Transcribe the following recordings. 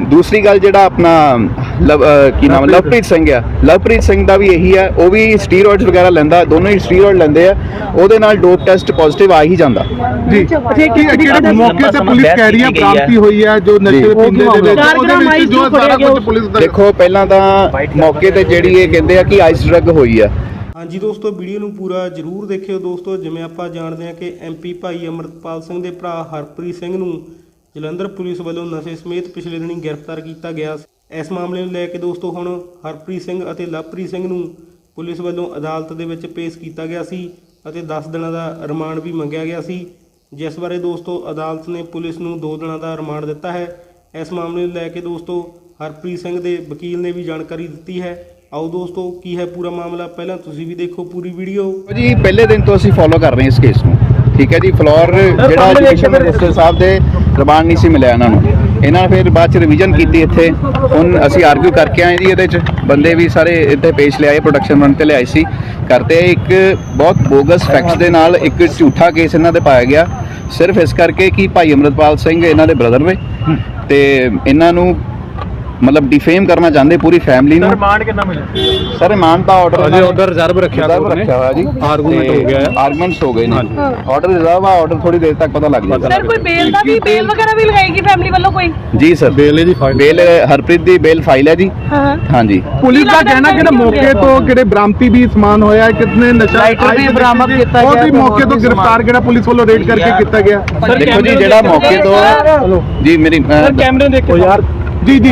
ਦੂਸਰੀ ਗੱਲ ਜਿਹੜਾ ਆਪਣਾ ਕੀ ਨਾਮ? ਲਵਪ੍ਰੀਤ ਸਿੰਘ ਆ। ਲਵਪ੍ਰੀਤ ਸਿੰਘ ਦਾ ਵੀ ਇਹੀ ਆ ਉਹ ਵੀ ਸਟੀਰੋਇਡਸ ਵਗੈਰਾ ਲੈਂਦਾ ਦੋਨੋਂ ਹੀ ਸਟੀਰੋਇਡ ਲੈਂਦੇ ਆ ਉਹਦੇ ਨਾਲ ਡੋਪ ਟੈਸਟ ਪੋਜ਼ਿਟਿਵ ਆ ਹੀ ਜਾਂਦਾ। ਜੀ। ਕੀ ਕਿਹੜੇ ਮੌਕੇ ਤੇ ਪੁਲਿਸ ਕਹਿ ਰਹੀ ਹੈ ਬ੍ਰਾਮਤੀ ਹੋਈ ਹੈ ਜੋ ਨਸ਼ੇ ਜੀ। ਪੀਂਦੇ ਦੇ ਵਿੱਚ? ਚਾਰ ਉਹਦੇ ਗ੍ਰਾਮ ਵਿੱਚ ਆਈਸ ਜੋ ਨੂੰ ਸਾਰਾ ਫੜਿਆ ਕੁਝ ਪੁਲਿਸ ਦਾ ਦੇਖੋ ਪਹਿਲਾਂ ਤਾਂ ਮੌਕੇ ਤੇ ਜਿਹੜੀ ਇਹ ਕਹਿੰਦੇ ਆ ਕਿ ਆਈਸ ਡਰੱਗ ਹੋਈ ਆ। ਹਾਂਜੀ ਦੋਸਤੋ ਵੀਡੀਓ ਨੂੰ ਪੂਰਾ ਜਰੂਰ ਦੇਖਿਓ ਦੋਸਤੋ ਜਿਵੇਂ ਆਪਾਂ ਜਾਣਦੇ ਹਾਂ ਕਿ ਐਮਪੀ ਭਾਈ ਅਮਰਤਪਾਲ ਸਿੰਘ ਦੇ ਭਰਾ ਹਰਪ੍ਰੀਤ ਸਿੰਘ ਨੂੰ ਜਲੰਧਰ ਪੁਲਿਸ ਵੱਲੋਂ ਨਸ਼ੇ ਸਮੇਤ ਪਿਛਲੇ ਦਿਨੀ ਗ੍ਰਿਫਤਾਰ ਕੀਤਾ ਗਿਆ ਸੀ। ਇਸ ਮਾਮਲੇ ਨੂੰ ਲੈ ਕੇ ਦੋਸਤੋ ਹੁਣ ਹਰਪ੍ਰੀਤ ਸਿੰਘ ਅਤੇ ਲਵਪ੍ਰੀਤ ਸਿੰਘ ਨੂੰ ਪੁਲਿਸ ਵੱਲੋਂ ਅਦਾਲਤ ਦੇ ਵਿੱਚ ਪੇਸ਼ ਕੀਤਾ ਗਿਆ ਸੀ ਅਤੇ 10 ਦਿਨਾਂ ਦਾ ਰਿਮਾਂਡ ਵੀ ਮੰਗਿਆ ਗਿਆ ਸੀ। ਜਿਸ ਬਾਰੇ ਦੋਸਤੋ ਅਦਾਲਤ ਨੇ ਪੁਲਿਸ ਨੂੰ 2 ਦਿਨਾਂ ਦਾ ਰਿਮਾਂਡ ਦਿੱਤਾ ਹੈ। ਇਸ ਮਾਮਲੇ ਨੂੰ ਲੈ ਕੇ ਦੋਸਤੋ ਹਰਪ੍ਰੀਤ ਸਿੰਘ ਦੇ ਵਕੀਲ ਨੇ ਵੀ ਜਾਣਕਾਰੀ ਦਿੱਤੀ ਹੈ। ਆਓ ਦੋਸਤੋ ਕੀ ਹੈ ਪੂਰਾ ਮਾਮਲਾ? ਪਹਿਲਾਂ ਤੁਸੀਂ ਵੀ ਦੇਖੋ ਪੂਰੀ ਵੀਡੀਓ। ਜੀ ਪਹਿਲੇ ਦਿਨ ਤੋਂ ਅਸੀਂ ਫੋਲੋ ਕਰ ਰਹੇ ਹਾਂ ਇਸ ਕੇਸ ਨੂੰ। ਠੀਕ ਹੈ ਜੀ ਫਲੋਰ ਜਿਹੜਾ ਐਜੂਕੇਸ਼ਨ ਮਿਨਿਸਟਰ ਸਾਹਿਬ ਦੇ ਰਿਮਾਂਡ ਨਹੀਂ ਸੀ ਮਿਲਿਆ ਇਹਨਾਂ ਨੂੰ। ਇਹਨਾਂ ਨੇ ਫਿਰ ਬਾਅਦ ਚ ਰਿਵੀਜ਼ਨ ਕੀਤੀ ਇੱਥੇ। ਹੁਣ ਅਸੀਂ ਆਰਗੂ ਕਰਕੇ ਆਏ ਜੀ ਇਹਦੇ ਚ। ਬੰਦੇ ਵੀ ਸਾਰੇ ਇੱਥੇ ਪੇਸ਼ ਲਿਆਏ ਪ੍ਰੋਡਕਸ਼ਨ ਰਨ ਤੇ ਲਿਆਏ ਸੀ। ਕਰਤੇ ਇੱਕ ਬਹੁਤ ਬੋਗਸ ਫੈਕਟਸ ਦੇ ਨਾਲ ਇੱਕ ਝੂਠਾ ਕੇਸ ਇਹਨਾਂ ਦੇ ਪਾਇਆ ਗਿਆ। ਸਿਰਫ ਇਸ ਕਰਕੇ ਕਿ ਭਾਈ ਅਮਰਤਪਾਲ ਸਿੰਘ, ਇਹਨਾਂ ਦੇ ਬ੍ਰਦਰ ਨੇ। ਤੇ ਇਹਨਾਂ ਨੂੰ ਮਤਲਬ ਡਿਫੇਮ ਕਰਨਾ ਚਾਹੁੰਦੇ ਪੂਰੀ ਫੈਮਿਲੀ ਨੂੰ। ਰਿਮਾਂਡ ਕਿੰਨਾ ਮਿਲਿਆ? ਸਰ ਇਮਾਨ ਦਾ ਆਰਡਰ ਅਜੇ order reserve ਰੱਖਿਆ ਰਿਜ਼ਰਵ ਕੋਰਟ ਨੇ। ਰੱਖਿਆ ਹੋਇਆ ਜੀ। Argument ਹੋ ਗਿਆ ਹੈ। ਆਰਗੂਮੈਂਟਸ ਹੋ ਗਏ ਨੇ। ਆਰਡਰ ਰਿਜ਼ਰਵ ਆ ਆਰਡਰ ਥੋੜੀ ਦੇਰ ਤੱਕ ਪਤਾ ਲੱਗ ਜਾਏਗਾ। ਸਰ ਕੋਈ ਬੇਲ ਦਾ ਵੀ ਬੇਲ ਵਗੈਰਾ ਵੀ ਲਗਾਏਗੀ ਫੈਮਿਲੀ ਵੱਲੋਂ ਕੋਈ? ਜੀ ਸਰ ਬੇਲੇ ਦੀ ਫਾਈਲ ਬੇਲ ਹਰਪ੍ਰੀਤ ਦੀ ਬੇਲ ਫਾਈਲ ਹੈ ਜੀ। ਹਾਂ। ਹਾਂਜੀ। ਪੁਲਿਸ ਦਾ ਕਹਿਣਾ ਕਿ ਮੌਕੇ ਤੋਂ ਕਿਹੜੇ ਬ੍ਰਾਮਤੀ ਵੀ ਸਮਾਨ ਹੋਇਆ ਕਿਤਨੇ ਨਸ਼ਾ ਲਾਈਟਰ ਵੀ ਬਰਾਮਦ ਕੀਤਾ? ਉਹ ਗਿਆ ਵੀ ਮੌਕੇ ਤੋਂ ਗ੍ਰਿਫਤਾਰ ਕਿਹੜਾ ਪੁਲਿਸ ਵੱਲੋਂ ਰੇਡ ਕਰਕੇ ਕੀਤਾ ਗਿਆ। ਦੇਖੋ ਜੀ ਜਿਹੜਾ ਮੌਕੇ ਤੋਂ ਜੀ ਮੇਰੀ ਕੈਮਰੇ ਦੇਖੋ ਯਾਰ ਜੀ ਜੀ।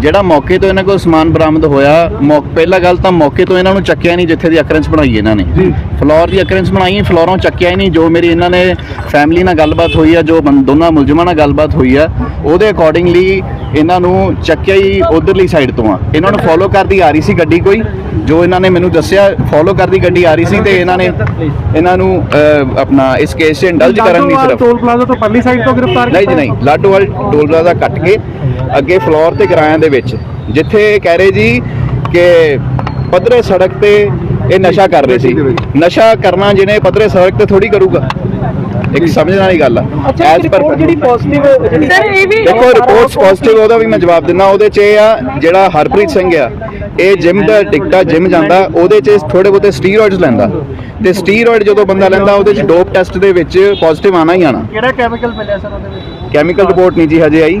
ਜਿਹੜਾ ਮੌਕੇ ਤੋਂ ਇਹਨਾਂ ਕੋਲ ਸਮਾਨ ਬਰਾਮਦ ਹੋਇਆ ਮੌਕ ਪਹਿਲਾ ਗੱਲ ਤਾਂ ਮੌਕੇ ਤੋਂ ਇਹਨਾਂ ਨੂੰ ਚੱਕਿਆ ਨਹੀਂ ਜਿੱਥੇ ਦੀ ਅਕਰੈਂਸ ਬਣਾਈ ਇਹਨਾਂ ਨੇ। ਜੀ। ਫਲੋਰ ਦੀ ਅਕਰੈਂਸ ਬਣਾਈ ਹੈ ਫਲੋਰੋਂ ਚੱਕਿਆ ਹੀ ਨਹੀਂ ਜੋ ਮੇਰੀ ਇਹਨਾਂ ਨੇ ਫੈਮਿਲੀ ਨਾਲ ਗੱਲਬਾਤ ਹੋਈ ਆ ਜੋ ਦੋਨਾਂ ਮੁਲਜ਼ਮਾਂ ਨਾਲ ਗੱਲਬਾਤ ਹੋਈ ਆ ਉਹਦੇ ਅਕੋਰਡਿੰਗਲੀ ਇਹਨਾਂ ਨੂੰ ਚੱਕਿਆ ਹੀ ਉਧਰਲੀ ਸਾਈਡ ਤੋਂ ਆ। ਇਹਨਾਂ ਨੂੰ ਫੋਲੋ ਕਰਦੀ ਆ ਰਹੀ ਸੀ ਗੱਡੀ ਕੋਈ। ਜੋ ਇਹਨਾਂ ਨੇ ਮੈਨੂੰ ਦੱਸਿਆ ਫੋਲੋ ਕਰਦੀ ਗੱਡੀ ਆ ਰਹੀ ਸੀ ਤੇ ਇਹਨਾਂ ਨੇ ਇਹਨਾਂ ਨੂੰ ਅਹ, ਆਪਣਾ ਇਸ ਕੇਸ 'ਚ ਇੰਡਲਜ ਕਰਨ ਦੀ ਸਿਰਫ। ਟੋਲ ਪਲਾਜ਼ਾ ਤੋਂ ਪਰਲੀ ਸਾਈਡ ਤੋਂ ਗ੍ਰਿਫਤਾਰ ਨਹੀਂ ਜੀ ਨਹੀਂ। ਲਾਡੋਵਾਲ ਟੋਲ ਦਾ ਕੱਟ ਕੇ ਅੱਗੇ ਫਲੋਰ ਤੇ ਕਿਰਾਇਆਂ ਦੇ ਵਿੱਚ ਜਿੱਥੇ ਇਹ ਕਹਿ ਰਹੇ ਜੀ ਕਿ ਪੱਧਰੇ ਸੜਕ ਤੇ ਇਹ ਨਸ਼ਾ ਕਰ ਰਹੇ ਸੀ। ਨਸ਼ਾ ਕਰਨਾ ਜਿਹਨੇ ਪੱਧਰੇ ਸੜਕ ਤੇ ਥੋੜੀ ਕਰੂਗਾ। ਇੱਕ ਸਮਝਣ ਵਾਲੀ ਗੱਲ ਆ। per- ਰਿਪੋਰਟ ਜਿਹੜੀ ਪੋਜ਼ਿਟਿਵ ਜਿਹੜੀ ਸਰ ਇਹ ਵੀ ਦੇਖੋ ਰਿਪੋਰਟਸ ਪੋਜ਼ਿਟਿਵ ਉਹਦਾ ਵੀ ਮੈਂ ਜਵਾਬ ਦਿੰਦਾ ਉਹਦੇ 'ਚ ਇਹ ਆ ਜਿਹੜਾ ਹਰਪ੍ਰੀਤ ਸਿੰਘ ਆ ਇਹ ਜਿਮ ਦਾ ਟਿਕਟਾ ਜਿਮ ਜਾਂਦਾ ਉਹਦੇ 'ਚ ਥੋੜੇ ਬਹੁਤੇ ਸਟੀਰੋਇਡਸ ਲੈਂਦਾ। ਤੇ ਸਟੀਰੋਇਡ ਜਦੋਂ ਬੰਦਾ ਲੈਂਦਾ ਉਹਦੇ 'ਚ ਡੋਪ ਟੈਸਟ ਦੇ ਵਿੱਚ ਪੋਜ਼ਿਟਿਵ ਆਣਾ ਹੀ ਆਣਾ। ਕਿਹੜਾ ਕੈਮੀਕਲ ਮਿਲਿਆ ਸਰ ਉਹਦੇ ਵਿੱਚ? ਕੈਮੀਕਲ ਰਿਪੋਰਟ ਨਹੀਂ ਜੀ ਹਜੇ ਆਈ।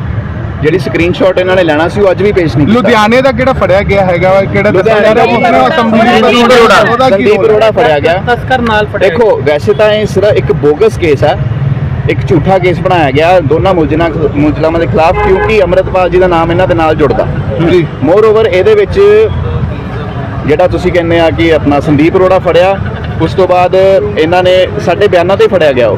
ਜਿਹੜੀ ਸਕਰੀਨਸ਼ਾਟ ਇਹਨਾਂ ਨੇ ਲੈਣਾ ਸੀ ਉਹ ਅੱਜ ਵੀ ਪੇਸ਼ ਨਹੀਂ ਕੀਤਾ। ਲੁਧਿਆਣੇ ਦਾ ਕਿਹੜਾ ਫੜਿਆ ਗਿਆ ਹੈਗਾ ਵਾ, ਕਿਹੜਾ ਦੱਸਿਆ ਜਾ ਰਿਹਾ? ਅਰੋੜਾ। ਉਹਦਾ ਕੀ? ਅਰੋੜਾ ਫੜਿਆ ਗਿਆ। ਤਸਕਰ ਨਾਲ ਫੜਿਆ ਦੇਖੋ ਵੈਸੇ ਤਾਂ ਇਹ ਸਿਰਫ ਇੱਕ ਬੋਗਸ ਕੇਸ ਹੈ। ਇੱਕ ਝੂਠਾ ਕੇਸ ਬਣਾਇਆ ਗਿਆ। ਦੋਨਾਂ ਮੁਲਜ਼ਮਾਂ ਮੁਲਜ਼ਮਾਂ ਦੇ ਖਿਲਾਫ ਕਿਉਂਕਿ ਅੰਮ੍ਰਿਤਪਾਲ ਜੀ ਦਾ ਨਾਮ ਇਹਨਾਂ ਦੇ ਨਾਲ ਜੁੜਦਾ। ਜੀ। ਮੋਰ ਓਵਰ ਇਹਦੇ ਵਿੱਚ ਜਿਹੜਾ ਤੁਸੀਂ ਕਹਿੰਦੇ ਆ ਕਿ ਆਪਣਾ ਸੰਦੀਪ ਅਰੋੜਾ ਫੜਿਆ ਉਸ ਤੋਂ ਬਾਅਦ ਇਹਨਾਂ ਨੇ ਸਾਡੇ ਬਿਆਨਾਂ ਤੇ ਫੜਿਆ ਗਿਆ ਉਹ।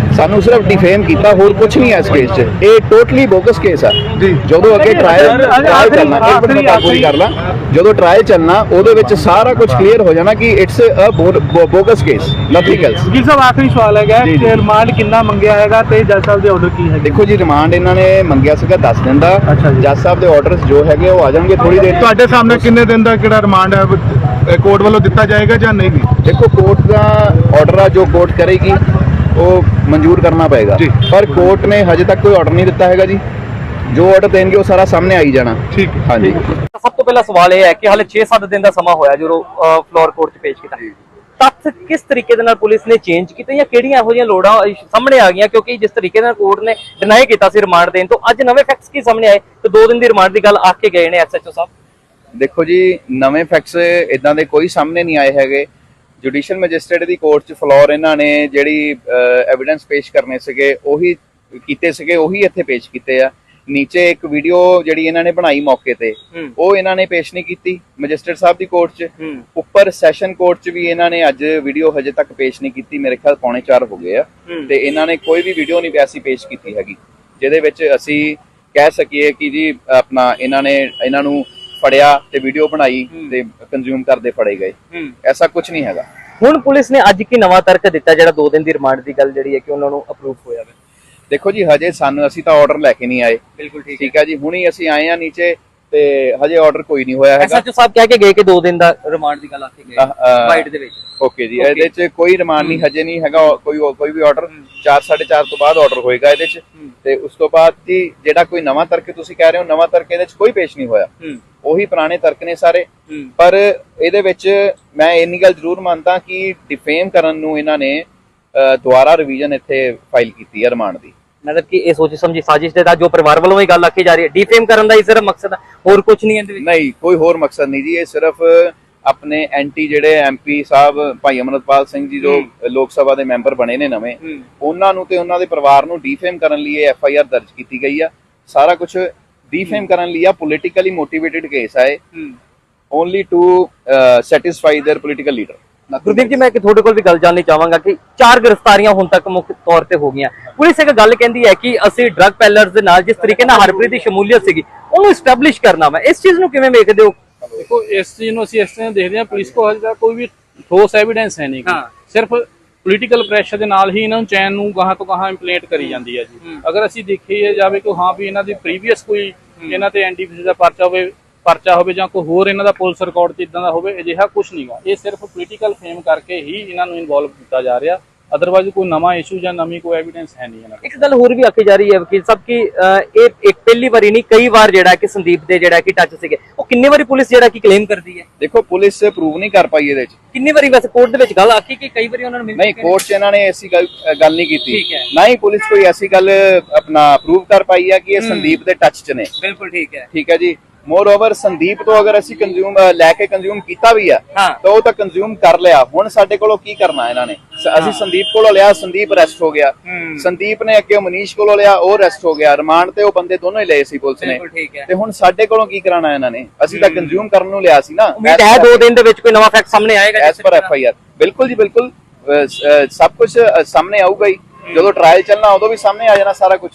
ਸਾਨੂੰ ਸਿਰਫ ਡਿਫੇਮ ਕੀਤਾ ਹੋਰ ਕੁਝ ਨਹੀਂ ਹੈ ਇਸ ਕੇਸ 'ਚ। ਇਹ ਟੋਟਲੀ ਬੋਗਸ ਕੇਸ ਆ। ਜੀ। ਜਦੋਂ ਅੱਗੇ ਟ੍ਰਾਇਲ ਚੱਲਣਾ ਇੱਕ ਮਿੰਟ ਆਖਰੀ- ਮੈਂ ਪੂਰੀ ਕਰ ਲਾਂ ਜਦੋਂ ਟ੍ਰਾਇਲ ਚੱਲਣਾ ਉਹਦੇ ਵਿੱਚ ਸਾਰਾ ਕੁਝ ਕਲੀਅਰ ਹੋ ਜਾਣਾ ਕਿ it's a bogus case nothing else ਵਕੀਲ ਸਾਹਿਬ ਆਖਰੀ ਸਵਾਲ ਹੈਗਾ। ਜੀ, ਜੀ। ਕਿ ਰਿਮਾਂਡ ਕਿੰਨਾ ਮੰਗਿਆ ਹੈਗਾ ਤੇ ਜੱਜ ਸਾਹਿਬ ਦੇ ਆਰਡਰ ਕੀ ਹੈਗੇ? ਦੇਖੋ ਜੀ ਰਿਮਾਂਡ ਇਹਨਾਂ ਨੇ ਮੰਗਿਆ ਸੀਗਾ 10 ਦਿਨ ਦਾ। ਜੀ। ਜੱਜ ਸਾਹਿਬ ਦੇ ਆਰਡਰਸ ਜੋ ਹੈਗੇ ਉਹ ਆ ਜਾਣਗੇ ਥੋੜੀ ਦੇਰ। ਤੁਹਾਡੇ ਸਾਹਮਣੇ ਕਿੰਨੇ ਦਿਨ ਦਾ ਕਿਹੜਾ ਰਿਮਾਂਡ ਹੈ? ਕੋਰਟ ਵੱਲੋਂ ਦਿੱਤਾ ਜਾਏਗਾ ਜਾਂ ਨਹੀਂ? ਵੀ ਦੇਖੋ ਕੋਰਟ ਦਾ ਆਰਡਰ ਆ ਜੋ ਕੋਰਟ ਕਰੇਗੀ ਉਹ ਮਨਜ਼ੂਰ ਕਰਨਾ ਪਏਗਾ। ਜੀ। ਪਰ ਕੋਰਟ ਨੇ ਹਜੇ ਤੱਕ ਕੋਈ ਆਰਡਰ ਨਹੀਂ ਦਿੱਤਾ ਹੈਗਾ ਜੀ। ਜੋ ਆਰਡਰ ਦੇਣਗੇ ਉਹ ਸਾਰਾ ਸਾਹਮਣੇ ਆਈ ਜਾਣਾ। ਠੀਕ ਹੈ। ਹਾਂਜੀ। ਸਭ ਤੋਂ ਪਹਿਲਾ ਸਵਾਲ ਇਹ ਹੈ ਕਿ ਹਾਲੇ 6-7 ਦਿਨ ਦਾ ਸਮਾਂ ਹੋਇਆ ਜਦੋਂ ਫਲੋਰ ਕੋਰਟ 'ਚ ਪੇਸ਼ ਕੀਤਾ। ਤੱਥ ਕਿਸ ਤਰੀਕੇ ਦੇ ਨਾਲ ਪੁਲਿਸ ਨੇ ਚੇਂਜ ਕੀਤੇ ਜਾਂ ਕਿਹੜੀਆਂ ਇਹੋ ਜਿਹੀਆਂ ਲੋੜਾਂ ਸਾਹਮਣੇ ਆ ਗਈਆਂ? ਕਿਉਂਕਿ ਜਿਸ ਤਰੀਕੇ ਨਾਲ ਕੋਰਟ ਨੇ ਡਿਨਾਈ ਕੀਤਾ ਸੀ ਰਿਮਾਂਡ ਦੇਣ ਤੋਂ ਅੱਜ ਨਵੇਂ ਫੈਕਟਸ ਕੀ ਸਾਹਮਣੇ ਆਏ? ਤੇ 2 ਦਿਨ ਦੀ ਰਿਮਾਂਡ ਦੀ ਗੱਲ ਆਖ ਕੇ ਗਏ ਨੇ ਐਸਐਚਓ ਸਾਹਿਬ। ਦੇਖੋ ਜੀ ਨਵੇਂ ਫੈਕਟਸ ਇਦਾਂ ਦੇ ਕੋਈ ਸਾਹਮਣੇ ਨਹੀਂ ਆਏ ਹੈਗੇ। ਜੁਡੀਸ਼ੀਅਲ ਮੈਜਿਸਟ੍ਰੇਟ ਦੀ ਕੋਰਟ 'ਚ ਫਲੋਰ ਇਹਨਾਂ ਨੇ ਜਿਹੜੀ ਐਵੀਡੈਂਸ ਪੇਸ਼ ਕਰਨੇ ਸੀਗੇ ਉਹੀ ਕੀਤੇ ਸੀਗੇ ਉਹੀ ਇੱਥੇ ਪੇਸ਼ ਕੀਤੇ ਆ ਨੀਚੇ ਇੱਕ ਵੀਡੀਓ ਜਿਹੜੀ ਇਹਨਾਂ ਨੇ ਬਣਾਈ ਮੌਕੇ ਤੇ। ਉਹ ਇਹਨਾਂ ਨੇ ਪੇਸ਼ ਨਹੀਂ ਕੀਤੀ ਮੈਜਿਸਟ੍ਰੇਟ ਸਾਹਿਬ ਦੀ ਕੋਰਟ 'ਚ। ਉੱਪਰ ਸੈਸ਼ਨ ਕੋਰਟ 'ਚ ਵੀ ਇਹਨਾਂ ਨੇ ਅੱਜ ਵੀਡੀਓ ਹਜੇ ਤੱਕ ਪੇਸ਼ ਨਹੀਂ ਕੀਤੀ ਮੇਰੇ ਖਿਆਲ ਪੌਣੇ 4 ਹੋ ਗਏ ਆ। ਤੇ ਇਹਨਾਂ ਨੇ ਕੋਈ ਵੀ ਵੀਡੀਓ ਨਹੀਂ ਐਸੀ ਪੇਸ਼ ਕੀਤੀ ਹੈਗੀ ਜਿਹਦੇ ਵਿੱਚ ਅਸੀਂ ਕਹਿ ਸਕੀਏ ਕਿ ਜੀ ਆਪਣਾ ਇਹਨਾਂ ਨੇ ਇਹਨਾਂ ਨੂੰ ਫੜਿਆ ਤੇ ਵੀਡੀਓ ਬਣਾਈ ਤੇ ਕੰਜ਼ਿਊਮ ਕਰਦੇ ਫੜੇ ਗਏ। ਐਸਾ ਕੁਝ ਨਹੀਂ ਹੈਗਾ। ਹੁਣ ਪੁਲਿਸ ਨੇ ਅੱਜ ਕੀ ਨਵਾਂ ਤਰਕ ਦਿੱਤਾ ਜਿਹੜਾ 2 ਦਿਨ ਦੀ ਰਿਮਾਂਡ ਦੀ ਗੱਲ ਜਿਹੜੀ ਹੈ ਕਿ ਉਹਨਾਂ ਨੂੰ ਅਪਰੂਵ ਹੋਇਆ ਵੇ? ਦੇਖੋ ਜੀ ਹਜੇ ਸਾਨੂੰ ਅਸੀਂ ਤਾਂ ਆਰਡਰ ਲੈ ਕੇ ਨਹੀਂ ਆਏ। ਬਿਲਕੁਲ ਠੀਕ ਹੈ। ਜੀ ਹੁਣੀ ਅਸੀਂ ਆਏ ਆ ਨੀਚੇ। ਤੇ ਹਜੇ ਆਰਡਰ ਕੋਈ ਨਹੀਂ ਹੋਇਆ ਹੈਗਾ। ਐਸਐਚਓ ਸਾਹਿਬ ਕਹਿ ਕੇ ਗਏ ਕਿ 2 ਦਿਨ ਦਾ ਰਿਮਾਂਡ ਦੀ ਗੱਲ ਆਖ ਅਹ, ਵਾਈਟ ਦੇ ਵਿੱਚ। ਓਕੇ ਜੀ ਇਹਦੇ 'ਚ ਕੋਈ ਰਿਮਾਂਡ ਨਹੀਂ ਹਜੇ ਨਹੀਂ ਹੈਗਾ ਕੋਈ ਕੋਈ ਵੀ ਆਰਡਰ 4 4:30 ਤੋਂ ਬਾਅਦ ਆਰਡਰ ਹੋਏਗਾ ਇਹਦੇ 'ਚ। ਤੇ ਉਸ ਤੋਂ ਬਾਅਦ ਜੀ ਜਿਹੜਾ ਕੋਈ ਨਵਾਂ ਤਰਕ ਤੁਸੀਂ ਕਹਿ ਰਹੇ ਹੋ ਨਵਾਂ ਤਰਕ ਇਹਦੇ 'ਚ ਕੋਈ ਪੇਸ਼ ਨਹੀਂ ਹੋਇਆ। ਉਹੀ ਪੁਰਾਣੇ ਤਰਕ ਨੇ ਸਾਰੇ। ਪਰ ਇਹਦੇ ਵਿੱਚ ਮੈਂ ਇੰਨੀ ਗੱਲ ਜ਼ਰੂਰ ਮੰਨਦਾ ਕਿ ਡਿਫੇਮ ਕਰਨ ਨੂੰ ਇਹਨਾਂ ਨੇ ਦੁਬਾਰਾ ਰਿਵੀਜ਼ਨ ਇੱਥੇ ਫਾਈਲ ਕੀਤੀ ਹੈ ਰਿਮਾਂਡ ਦੀ। ਮਤਲਬ ਕਿ ਇਹ ਸੋਚ ਸਮਝੀ ਸਾਜ਼ਿਸ਼ ਦੇ ਦਾ ਜੋ ਪਰਿਵਾਰ ਵੱਲੋਂ ਹੀ ਗੱਲ ਆਖੀ ਜਾ ਰਹੀ ਹੈ ਡੀਫੇਮ ਕਰਨ ਦਾ ਹੀ ਸਿਰਫ ਮਕਸਦ ਹੈ ਹੋਰ ਕੁਝ ਨਹੀਂ ਇਹਦੇ ਵਿੱਚ ਨਹੀਂ ਕੋਈ ਹੋਰ ਮਕਸਦ ਨਹੀਂ ਜੀ ਇਹ ਸਿਰਫ ਆਪਣੇ ਐਂਟੀ ਜਿਹੜੇ ਐਮਪੀ ਸਾਹਿਬ ਭਾਈ ਅਮਰਤਪਾਲ ਸਿੰਘ ਜੀ ਜੋ ਲੋਕ ਸਭਾ ਦੇ ਮੈਂਬਰ ਬਣੇ ਨੇ ਨਵੇਂ ਹੂੰ। ਉਹਨਾਂ ਨੂੰ ਤੇ ਉਹਨਾਂ ਦੇ ਪਰਿਵਾਰ ਨੂੰ ਡੀਫੇਮ ਕਰਨ ਲਈ ਇਹ ਐਫ ਆਈ ਆਰ ਦਰਜ ਕੀਤੀ ਗਈ ਆ ਸਾਰਾ ਕੁਝ ਡੀਫੇਮ ਕਰਨ ਲਈ ਆ ਪੋਲੀਟੀਕਲੀ ਮੋਟੀਵੇਟਿਡ ਕੇਸ ਆ ਇਹ only to satisfy their political leader Gurdeep ji ਮੈਂ ਕਿ ਤੁਹਾਡੇ ਕੋਲ ਵੀ ਗੱਲ ਜਾਣਨੀ ਚਾਹਾਂਗਾ ਕਿ ਚਾਰ ਗ੍ਰਿਫਤਾਰੀਆਂ ਹੁਣ ਤੱਕ ਮੁੱਖ ਤੌਰ ਤੇ ਹੋ ਗਈਆਂ। ਪੁਲਿਸ ਇੱਕ ਗੱਲ ਕਹਿੰਦੀ ਹੈ ਕਿ ਅਸੀਂ ਡਰੱਗ ਪੈਲਰਸ ਦੇ ਨਾਲ ਜਿਸ ਤਰੀਕੇ ਨਾਲ ਹਰਪ੍ਰੀਤ ਦੀ ਸ਼ਮੂਲੀਅਤ ਸੀਗੀ ਉਹਨੂੰ ਸਟੈਬਲਿਸ਼ ਕਰਨਾ ਵਾ। ਇਸ ਚੀਜ਼ ਨੂੰ ਕਿਵੇਂ ਵੇਖਦੇ ਹੋ? ਦੇਖੋ ਇਸ ਚੀਜ਼ ਨੂੰ ਅਸੀਂ ਇਸ ਤਰ੍ਹਾਂ ਦੇਖਦੇ ਹਾਂ ਪੁਲਿਸ ਕੋਲ ਹਜੇ ਕੋਈ ਵੀ ਠੋਸ ਐਵੀਡੈਂਸ ਹੈ ਨਹੀਂ। ਸਿਰਫ ਪੋਲੀਟੀਕਲ ਪ੍ਰੈਸ਼ਰ ਦੇ ਨਾਲ ਹੀ ਇਹਨਾਂ ਨੂੰ ਚੈਨ ਨੂੰ ਗਾਹਾਂ ਤੋਂ ਗਾਹਾਂ ਇੰਪਲੀਮੈਂਟ ਕਰੀ ਜਾਂਦੀ ਹੈ ਜੀ। ਅਗਰ ਅਸੀਂ ਦੇਖੀਏ ਜਾਵੇ ਕਿ ਹਾਂ ਵੀ ਇਹਨਾਂ ਦੀ ਪ੍ਰੀਵੀਅਸ ਕੋਈ ਇਹਨਾਂ ਤੇ ਐਨਡੀਪੀਸੀ ਦਾ ਪਰਚਾ ਹੋਵੇ ਪਰਚਾ ਹੋਵੇ ਜਾਂ ਕੋਈ ਹੋਰ ਇਹਨਾਂ ਦਾ ਪੁਲਿਸ ਰਿਕਾਰਡ 'ਚ ਇਦਾਂ ਦਾ ਹੋਵੇ ਅਜਿਹਾ ਕੁਝ ਨਹੀਂਗਾ। ਇਹ ਸਿਰਫ ਪੋਲੀਟੀਕਲ ਫੇਮ ਕਰਕੇ ਹੀ ਇਹਨਾਂ ਨੂੰ ਇਨਵੋਲਵ ਕੀਤਾ ਜਾ ਰਿਹਾ। ਅਦਰਵਾਈਜ਼ ਕੋਈ ਨਵਾਂ ਇਸ਼ੂ ਜਾਂ ਨਵੀਂ ਕੋਈ ਐਵੀਡੈਂਸ ਹੈ ਨਹੀਂ ਇਹਨਾਂ ਇੱਕ ਗੱਲ ਹੋਰ ਵੀ ਆਖੀ ਜਾ ਰਹੀ ਹੈ ਵਕੀਲ ਸਾਹਿਬ ਕਿ ਇਹ ਇੱਕ ਪਹਿਲੀ ਵਾਰੀ ਨਹੀਂ ਕਈ ਵਾਰ ਜਿਹੜਾ ਕਿ ਸੰਦੀਪ ਦੇ ਜਿਹੜਾ ਕਿ ਟੱਚ ਸੀਗੇ ਉਹ ਕਿੰਨੇ ਵਾਰੀ ਪੁਲਿਸ ਜਿਹੜਾ ਕਿ ਕਲੇਮ ਕਰਦੀ ਹੈ? ਦੇਖੋ ਪੁਲਿਸ ਪ੍ਰੂਵ ਨਹੀਂ ਕਰ ਪਾਈ ਇਹਦੇ 'ਚ। ਕਿੰਨੀ ਵਾਰੀ ਵੈਸੇ ਕੋਰਟ ਦੇ ਵਿੱਚ ਗੱਲ ਆਖੀ ਕਿ ਕਈ ਵਾਰੀ ਉਹਨਾਂ ਨੂੰ ਮਿਲ ਨਹੀਂ? ਕੋਰਟ 'ਚ ਇਹਨਾਂ ਨੇ ਐਸੀ ਗੱਲ ਨਹੀਂ ਕੀਤੀ। ਠੀਕ ਹੈ। ਨਾ ਹੀ ਪੁਲਿਸ ਕੋਈ ਐਸੀ ਗੱਲ ਆਪਣਾ ਪ੍ਰੂਵ ਕਰ ਪਾਈ ਹੈ ਕਿ ਇਹ ਸੰਦੀਪ ਦੇ ਟੱਚ 'ਚ ਨੇ। ਬਿਲਕੁਲ ਠੀਕ ਹੈ। ਠੀਕ ਹੈ ਜੀ। ਮੋਰ ਓਵਰ ਸੰਦੀਪ ਤੋਂ ਅਗਰ ਅਸੀਂ ਕੰਜ਼ਿਊਮ ਲੈ ਕੇ ਕੰਜ਼ਿਊਮ ਕੀਤਾ ਵੀ ਆ। ਤਾਂ ਉਹ ਤਾਂ ਕੰਜ਼ਿਊਮ ਕਰ ਲਿਆ। ਹੁਣ ਸਾਡੇ ਕੋਲੋਂ ਕੀ ਕਰਨਾ ਇਹਨਾਂ ਨੇ? ਅਸੀਂ ਸੰਦੀਪ ਕੋਲੋਂ ਲਿਆ ਸੰਦੀਪ ਅਰੈਸਟ ਹੋ ਗਿਆ। ਸੰਦੀਪ ਨੇ ਅੱਗੇ ਮਨੀਸ਼ ਕੋਲੋਂ ਲਿਆ ਉਹ ਅਰੈਸਟ ਹੋ ਗਿਆ। ਰਿਮਾਂਡ ਤੇ ਉਹ ਬੰਦੇ ਦੋਨੋਂ ਹੀ ਲਏ ਸੀ ਪੁਲਿਸ ਨੇ। ਤੇ ਹੁਣ ਸਾਡੇ ਕੋਲੋਂ ਕੀ ਕਰਾਣਾ ਇਹਨਾਂ ਨੇ? ਅਸੀਂ ਤਾਂ ਕੰਜ਼ਿਊਮ ਕਰਨ ਨੂੰ ਲਿਆ ਸੀ ਨਾ। ਉਮੀਦ ਹੈ ਦੋ ਦਿਨ ਦੇ ਵਿੱਚ ਕੋਈ ਨਵਾਂ ਫੈਕਟ ਸਾਹਮਣੇ ਆਏਗਾ as per F I R ਬਿਲਕੁਲ ਜੀ ਬਿਲਕੁਲ। ਸਭ ਕੁਝ ਸਾਹਮਣੇ ਆਊਗਾ ਹੀ। ਜਦੋਂ ਟ੍ਰਾਇਲ ਚੱਲਣਾ ਉਦੋਂ ਵੀ ਸਾਹਮਣੇ ਆ ਜਾਣਾ ਸਾਰਾ ਕੁਝ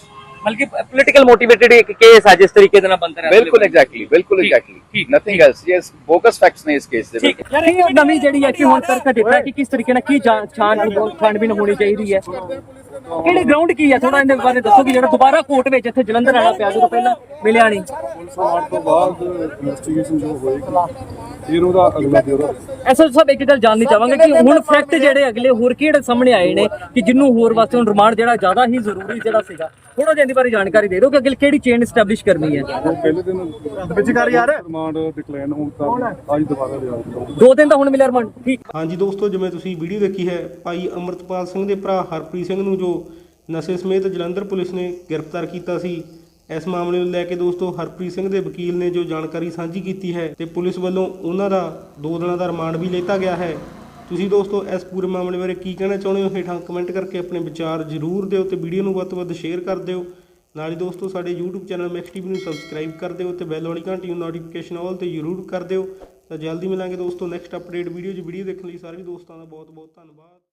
ਬਲਕਿ ਪੋਲੀਟੀਕਲ ਮੋਟੀਵੇਟਡ ਇੱਕ ਕੇਸ ਹੈ ਜਿਸ ਤਰੀਕੇ ਦੇ ਨਾਲ ਬੰਦ ਰਿਹਾ ਬਿਲਕੁਲ ਐਗਜ਼ੈਕਟਲੀ ਬਿਲਕੁਲ exactly nothing else yes focus facts ਨੇ ਇਸ ਕੇਸ ਦੇ ਵਿੱਚ। ਯਾਰ ਇਹ ਨਵੀਂ ਜਿਹੜੀ ਹੈ ਕਿ ਹੁਣ ਤੱਕ ਦਿੱਤਾ ਕਿ ਕਿਸ ਤਰੀਕੇ ਨਾਲ ਕੀ ਛਾਣ ਛਾਣਬੀਨ ਹੋਣੀ ਚਾਹੀਦੀ ਹੈ। ਕਿਹੜੇ ਗਰਾਊਂਡ ਕੀ ਹੈ ਥੋੜਾ ਇਹਦੇ ਬਾਰੇ ਦੱਸੋ ਕਿ ਜਿਹੜਾ ਦੁਬਾਰਾ ਕੋਰਟ ਵਿੱਚ ਇੱਥੇ ਜਲੰਧਰ ਆਣਾ ਪਿਆ ਜਦੋਂ ਪਹਿਲਾਂ ਮਿਲਿਆ ਨਹੀਂ। ਸਮਾਰਟ ਤੋਂ ਬਾਅਦ ਇਨਵੈਸਟੀਗੇਸ਼ਨ ਜੋ ਹੋਏਗੀ ਫਿਰ ਉਹਦਾ ਅਗਲਾ ਬਿਊਰੋ। ਐਸਾ ਸਭ ਇੱਕ ਗੱਲ ਜਾਣਨੀ ਚਾਹਾਂਗੇ ਕਿ ਹੁਣ ਫੈਕਟ ਜਿਹੜੇ ਅਗਲੇ ਹੋਰ ਕਿਹੜੇ ਸਾਹਮਣੇ ਆਏ ਨੇ ਕਿ ਜਿੰਨੂੰ ਹੋਰ ਵਾਸਤੇ ਹੁਣ ਰਿਮਾਂਡ ਜਿਹੜਾ ਜ਼ਿਆਦਾ ਹੀ ਜ਼ਰੂਰੀ ਜਿਹੜਾ ਸੀਗਾ ਥੋੜਾ ਜਿਹਾ ਇਹਦੇ ਬਾਰੇ ਜਾਣਕਾਰੀ ਦੇ ਦਿਓ ਕਿ ਅਗਲੇ ਕਿਹੜੀ ਚੇਨ ਸਟੈਬਲਿਸ਼ ਕਰਨੀ ਹੈ। ਉਹ ਪਹਿਲੇ ਦਿਨ ਵਿਚਕਾਰ ਯਾਰ। ਰਿਮਾਂਡ ਡਿਕਲਾਈਨ ਹੋਣ ਤਾਂ ਅੱਜ ਦੁਬਾਰਾ ਲਿਆ ਜਾਊਗਾ ਦੋ ਦਿਨ ਦਾ ਹੁਣ ਮਿਲਿਆ ਰਿਮਾਂਡ ਠੀਕ। ਹਾਂਜੀ ਦੋਸਤੋ ਜਿਵੇਂ ਤੁਸੀਂ ਵੀਡੀਓ ਦੇਖੀ ਹੈ ਭਾਈ ਅਮਰਤਪਾਲ ਸਿੰਘ ਦੇ ਭਰਾ ਹਰਪ੍ਰੀਤ ਸਿੰਘ ਨੂੰ ਜੋ ਨਸ਼ੇ ਸਮੇਤ ਜਲੰਧਰ ਪੁਲਿਸ ਨੇ ਗ੍ਰਿਫਤਾਰ ਕੀਤਾ ਸੀ। ਇਸ ਮਾਮਲੇ ਨੂੰ ਲੈ ਕੇ ਦੋਸਤੋ ਹਰਪ੍ਰੀਤ ਸਿੰਘ ਦੇ ਵਕੀਲ ਨੇ ਜੋ ਜਾਣਕਾਰੀ ਸਾਂਝੀ ਕੀਤੀ ਹੈ ਤੇ ਪੁਲਿਸ ਵੱਲੋਂ ਉਹਨਾਂ ਦਾ ਦੋ ਦਿਨਾਂ ਦਾ ਰਿਮਾਂਡ ਵੀ ਲਿੱਤਾ ਗਿਆ ਹੈ। ਤੁਸੀਂ ਦੋਸਤੋ ਇਸ ਪੂਰੇ ਮਾਮਲੇ ਬਾਰੇ ਕੀ ਕਹਿਣਾ ਚਾਹੁੰਦੇ ਹੋ? ਹੇਠਾਂ ਕਮੈਂਟ ਕਰਕੇ ਆਪਣੇ ਵਿਚਾਰ ਜ਼ਰੂਰ ਦਿਓ ਤੇ ਵੀਡੀਓ ਨੂੰ ਵੱਧ ਤੋਂ ਵੱਧ ਸ਼ੇਅਰ ਕਰ ਦਿਓ। ਨਾਲ ਹੀ ਦੋਸਤੋ ਸਾਡੇ YouTube ਚੈਨਲ ਮੈਕਸ ਟੀਵੀ ਨੂੰ ਸਬਸਕ੍ਰਾਈਬ ਕਰ ਦਿਓ ਤੇ ਬੈਲ ਵਾਲੀ ਘੰਟੀ ਨੂੰ ਨੋਟੀਫਿਕੇਸ਼ਨ ਆਲ ਤੇ ਜ਼ਰੂਰ ਕਰ ਦਿਓ। ਤਾਂ ਜਲਦੀ ਮਿਲਾਂਗੇ ਦੋਸਤੋ ਨੈਕਸਟ ਅਪਡੇਟ ਵੀਡੀਓ 'ਚ। ਵੀਡੀਓ ਦੇਖਣ ਲਈ ਸਾਰੇ ਦੋਸਤਾਂ ਦਾ ਬਹੁਤ ਬਹੁਤ ਧੰਨਵਾਦ।